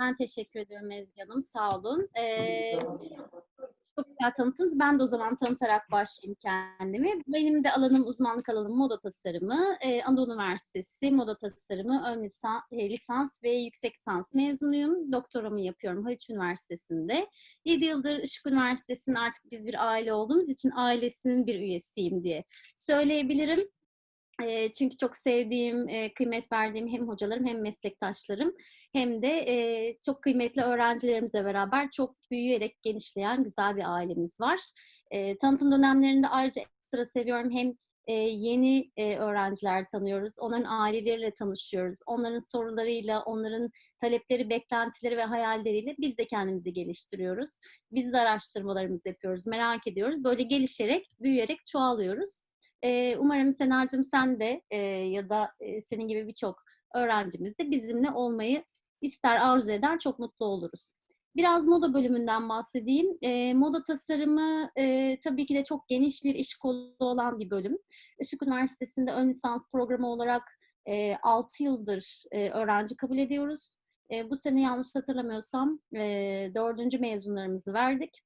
Ben teşekkür ediyorum Ezgi Hanım. Sağ olun. Ee, çok güzel tanıttınız. Ben de o zaman tanıtarak başlayayım kendimi. Benim de alanım, uzmanlık alanım moda tasarımı. Ee, Anadolu Üniversitesi moda tasarımı ön lisans, lisans ve yüksek lisans mezunuyum. Doktoramı yapıyorum Haliç Üniversitesi'nde. 7 yıldır Işık Üniversitesi'nin artık biz bir aile olduğumuz için ailesinin bir üyesiyim diye söyleyebilirim. Çünkü çok sevdiğim, kıymet verdiğim hem hocalarım hem meslektaşlarım hem de çok kıymetli öğrencilerimizle beraber çok büyüyerek genişleyen güzel bir ailemiz var. Tanıtım dönemlerinde ayrıca ekstra seviyorum hem yeni öğrenciler tanıyoruz, onların aileleriyle tanışıyoruz, onların sorularıyla, onların talepleri, beklentileri ve hayalleriyle biz de kendimizi geliştiriyoruz. Biz de araştırmalarımızı yapıyoruz, merak ediyoruz. Böyle gelişerek, büyüyerek çoğalıyoruz. E, umarım Senacığım sen de e, ya da e, senin gibi birçok öğrencimiz de bizimle olmayı ister, arzu eder, çok mutlu oluruz. Biraz moda bölümünden bahsedeyim. E, moda tasarımı e, tabii ki de çok geniş bir iş kolu olan bir bölüm. Işık Üniversitesi'nde ön lisans programı olarak e, 6 yıldır e, öğrenci kabul ediyoruz. E, bu sene yanlış hatırlamıyorsam e, 4. mezunlarımızı verdik.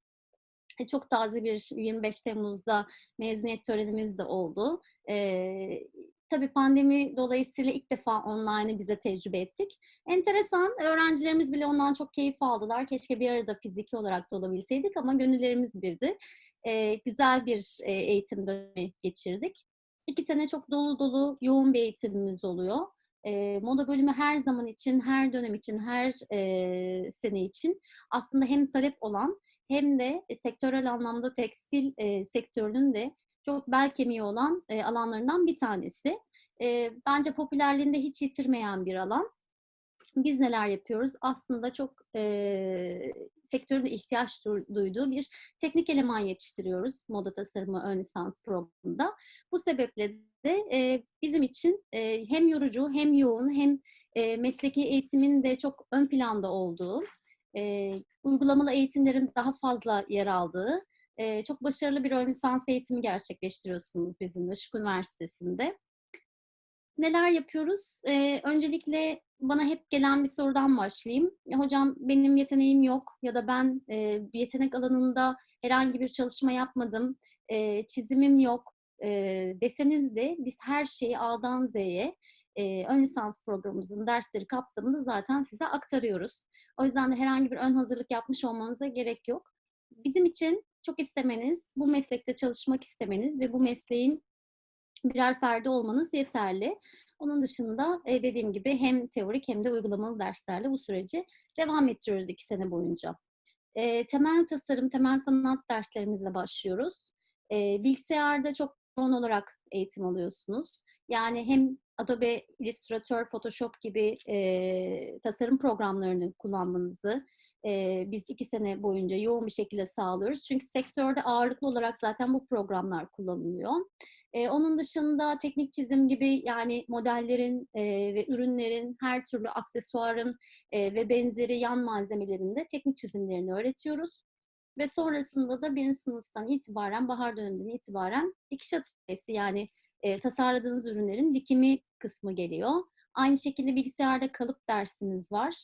E, çok taze bir 25 Temmuz'da mezuniyet törenimiz de oldu. E, tabii pandemi dolayısıyla ilk defa online'ı bize tecrübe ettik. Enteresan, öğrencilerimiz bile ondan çok keyif aldılar. Keşke bir arada fiziki olarak da olabilseydik ama gönüllerimiz birdi. E, güzel bir e, eğitim dönemi geçirdik. İki sene çok dolu dolu, yoğun bir eğitimimiz oluyor. E, moda bölümü her zaman için, her dönem için, her e, sene için aslında hem talep olan hem de sektörel anlamda tekstil e, sektörünün de çok bel kemiği olan e, alanlarından bir tanesi. E, bence popülerliğinde hiç yitirmeyen bir alan. Biz neler yapıyoruz? Aslında çok e, sektörün ihtiyaç duyduğu bir teknik eleman yetiştiriyoruz moda tasarımı ön lisans programında. Bu sebeple de e, bizim için e, hem yorucu hem yoğun hem e, mesleki eğitimin de çok ön planda olduğu e, uygulamalı eğitimlerin daha fazla yer aldığı e, çok başarılı bir ön lisans eğitimi gerçekleştiriyorsunuz bizim Işık Üniversitesi'nde. Neler yapıyoruz? E, öncelikle bana hep gelen bir sorudan başlayayım. Ya, hocam benim yeteneğim yok ya da ben e, yetenek alanında herhangi bir çalışma yapmadım, e, çizimim yok e, deseniz de biz her şeyi A'dan Z'ye e, ön lisans programımızın dersleri kapsamında zaten size aktarıyoruz. O yüzden de herhangi bir ön hazırlık yapmış olmanıza gerek yok. Bizim için çok istemeniz, bu meslekte çalışmak istemeniz ve bu mesleğin birer ferdi olmanız yeterli. Onun dışında e, dediğim gibi hem teorik hem de uygulamalı derslerle bu süreci devam ettiriyoruz iki sene boyunca. E, temel tasarım, temel sanat derslerimizle başlıyoruz. E, bilgisayarda çok yoğun olarak eğitim alıyorsunuz. Yani hem Adobe Illustrator, Photoshop gibi e, tasarım programlarını kullanmanızı e, biz iki sene boyunca yoğun bir şekilde sağlıyoruz. Çünkü sektörde ağırlıklı olarak zaten bu programlar kullanılıyor. E, onun dışında teknik çizim gibi yani modellerin e, ve ürünlerin her türlü aksesuarın e, ve benzeri yan malzemelerinde teknik çizimlerini öğretiyoruz. Ve sonrasında da birinci sınıftan itibaren, bahar döneminden itibaren dikiş atölyesi yani e, tasarladığınız ürünlerin dikimi kısmı geliyor. Aynı şekilde bilgisayarda kalıp dersiniz var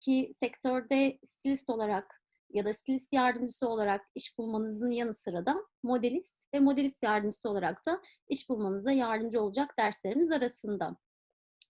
ki sektörde stilist olarak ya da stilist yardımcısı olarak iş bulmanızın yanı sıra da modelist ve modelist yardımcısı olarak da iş bulmanıza yardımcı olacak derslerimiz arasında.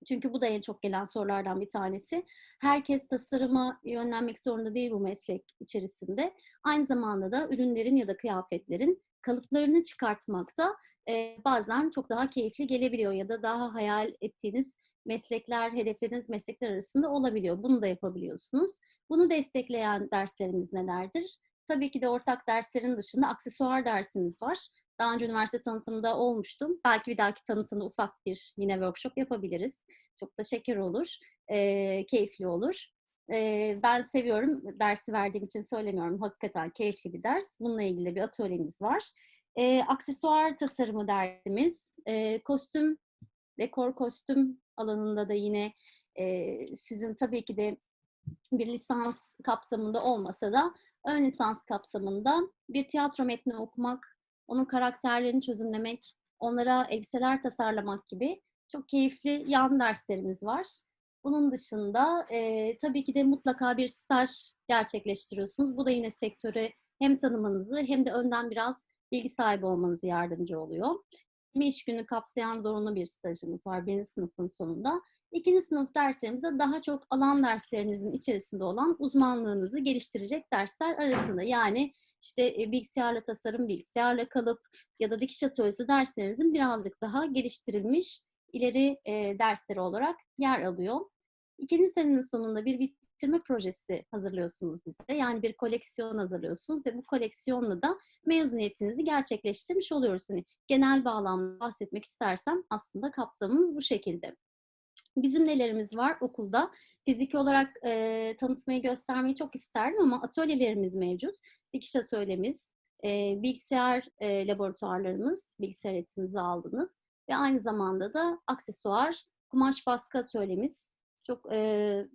Çünkü bu da en çok gelen sorulardan bir tanesi. Herkes tasarıma yönlenmek zorunda değil bu meslek içerisinde. Aynı zamanda da ürünlerin ya da kıyafetlerin kalıplarını çıkartmakta e, bazen çok daha keyifli gelebiliyor ya da daha hayal ettiğiniz meslekler, hedeflediğiniz meslekler arasında olabiliyor. Bunu da yapabiliyorsunuz. Bunu destekleyen derslerimiz nelerdir? Tabii ki de ortak derslerin dışında aksesuar dersimiz var. Daha önce üniversite tanıtımında olmuştum. Belki bir dahaki tanıtımda ufak bir yine workshop yapabiliriz. Çok da şeker olur, e, keyifli olur. E, ben seviyorum, dersi verdiğim için söylemiyorum. Hakikaten keyifli bir ders. Bununla ilgili bir atölyemiz var. E, aksesuar tasarımı dersimiz, e, kostüm, dekor kostüm alanında da yine e, sizin tabii ki de bir lisans kapsamında olmasa da ön lisans kapsamında bir tiyatro metni okumak, onun karakterlerini çözümlemek, onlara elbiseler tasarlamak gibi çok keyifli yan derslerimiz var. Bunun dışında e, tabii ki de mutlaka bir staj gerçekleştiriyorsunuz. Bu da yine sektörü hem tanımanızı hem de önden biraz bilgi sahibi olmanızı yardımcı oluyor. 20 iş günü kapsayan zorunlu bir stajımız var birinci sınıfın sonunda. İkinci sınıf derslerimizde daha çok alan derslerinizin içerisinde olan uzmanlığınızı geliştirecek dersler arasında. Yani işte e, bilgisayarla tasarım, bilgisayarla kalıp ya da dikiş atölyesi derslerinizin birazcık daha geliştirilmiş ileri e, dersleri olarak yer alıyor. İkinci senenin sonunda bir bitirme projesi hazırlıyorsunuz bize. Yani bir koleksiyon hazırlıyorsunuz ve bu koleksiyonla da mezuniyetinizi gerçekleştirmiş oluyoruz. Hani genel bağlamda bahsetmek istersem aslında kapsamımız bu şekilde. Bizim nelerimiz var okulda? Fiziki olarak e, tanıtmayı göstermeyi çok isterdim ama atölyelerimiz mevcut. Dikiş atölyemiz, e, bilgisayar e, laboratuvarlarımız, bilgisayar eğitimimizi aldınız. Ve aynı zamanda da aksesuar, kumaş baskı atölyemiz. Çok e,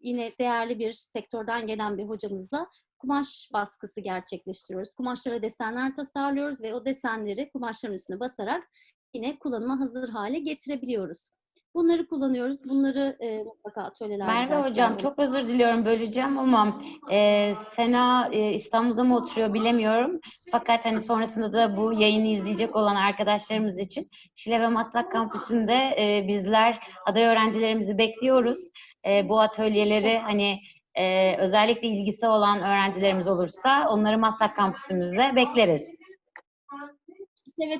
yine değerli bir sektörden gelen bir hocamızla kumaş baskısı gerçekleştiriyoruz. Kumaşlara desenler tasarlıyoruz ve o desenleri kumaşların üstüne basarak yine kullanıma hazır hale getirebiliyoruz. Bunları kullanıyoruz. Bunları e, mutlaka atölyelerde Merve Hocam çok özür diliyorum böleceğim ama e, Sena e, İstanbul'da mı oturuyor bilemiyorum. Fakat hani sonrasında da bu yayını izleyecek olan arkadaşlarımız için Şile ve Maslak kampüsünde e, bizler aday öğrencilerimizi bekliyoruz. E, bu atölyeleri hani e, özellikle ilgisi olan öğrencilerimiz olursa onları Maslak kampüsümüze bekleriz. Seve,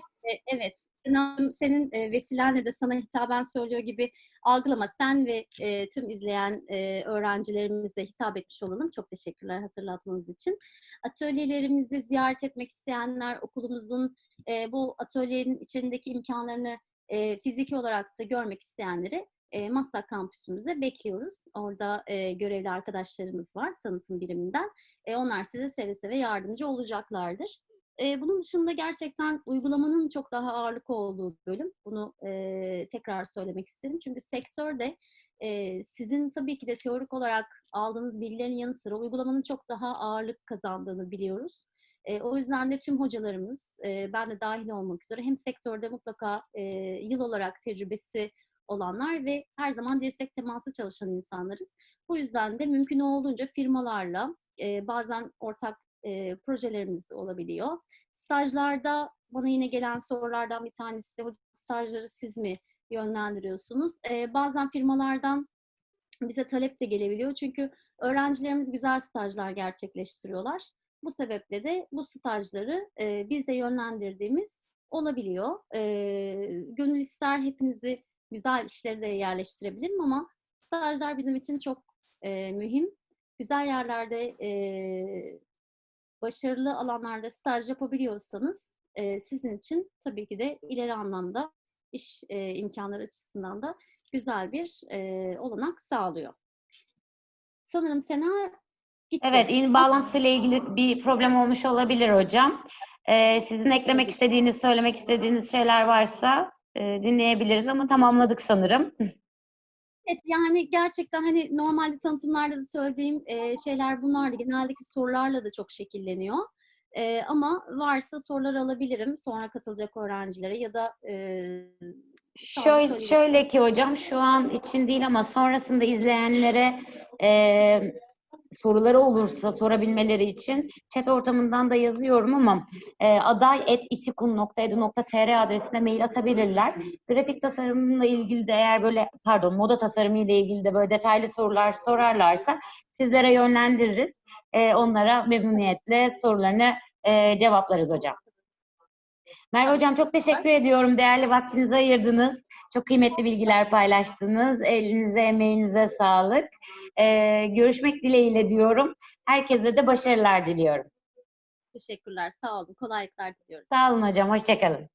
evet. Sinan, Senin e, vesilenle de sana hitaben söylüyor gibi algılama. Sen ve e, tüm izleyen e, öğrencilerimize hitap etmiş olalım. Çok teşekkürler hatırlatmanız için. Atölyelerimizi ziyaret etmek isteyenler, okulumuzun e, bu atölyenin içindeki imkanlarını e, fiziki olarak da görmek isteyenleri e, Maslak kampüsümüze bekliyoruz. Orada e, görevli arkadaşlarımız var tanıtım biriminden. E, onlar size seve seve yardımcı olacaklardır. E, bunun dışında gerçekten uygulamanın çok daha ağırlık olduğu bölüm. Bunu e, tekrar söylemek isterim. Çünkü sektörde e, sizin tabii ki de teorik olarak aldığınız bilgilerin yanı sıra uygulamanın çok daha ağırlık kazandığını biliyoruz. E, o yüzden de tüm hocalarımız, e, ben de dahil olmak üzere hem sektörde mutlaka e, yıl olarak tecrübesi olanlar ve her zaman dirsek teması çalışan insanlarız. Bu yüzden de mümkün olduğunca firmalarla e, bazen ortak e, projelerimiz de olabiliyor. Stajlarda bana yine gelen sorulardan bir tanesi "Hocam, stajları siz mi yönlendiriyorsunuz? E, bazen firmalardan bize talep de gelebiliyor çünkü öğrencilerimiz güzel stajlar gerçekleştiriyorlar. Bu sebeple de bu stajları e, biz de yönlendirdiğimiz olabiliyor. E, gönül ister hepinizi güzel işleri de yerleştirebilirim ama stajlar bizim için çok e, mühim. Güzel yerlerde e, başarılı alanlarda staj yapabiliyorsanız e, sizin için tabii ki de ileri anlamda iş e, imkanları açısından da güzel bir e, olanak sağlıyor. Sanırım Sena gitti. Evet, in bağlantısıyla ilgili bir problem olmuş olabilir hocam. E, sizin eklemek istediğiniz, söylemek istediğiniz şeyler varsa e, dinleyebiliriz ama tamamladık sanırım. Evet yani gerçekten hani normalde tanıtımlarda da söylediğim e, şeyler bunlardı. Geneldeki sorularla da çok şekilleniyor. E, ama varsa sorular alabilirim sonra katılacak öğrencilere ya da e, Şöyle, şöyle ki hocam şu an için değil ama sonrasında izleyenlere e, soruları olursa sorabilmeleri için chat ortamından da yazıyorum ama e, aday.itikun.edu.tr adresine mail atabilirler. Grafik tasarımla ilgili de eğer böyle pardon moda tasarımı ile ilgili de böyle detaylı sorular sorarlarsa sizlere yönlendiririz. E, onlara memnuniyetle sorularını e, cevaplarız hocam. Merve Hocam çok teşekkür ediyorum. Değerli vaktinizi ayırdınız. Çok kıymetli bilgiler paylaştınız. Elinize, emeğinize sağlık. Ee, görüşmek dileğiyle diyorum. Herkese de başarılar diliyorum. teşekkürler sağ olun kolaylıklar diliyoruz. Sağ olun hocam. Hoşçakalın.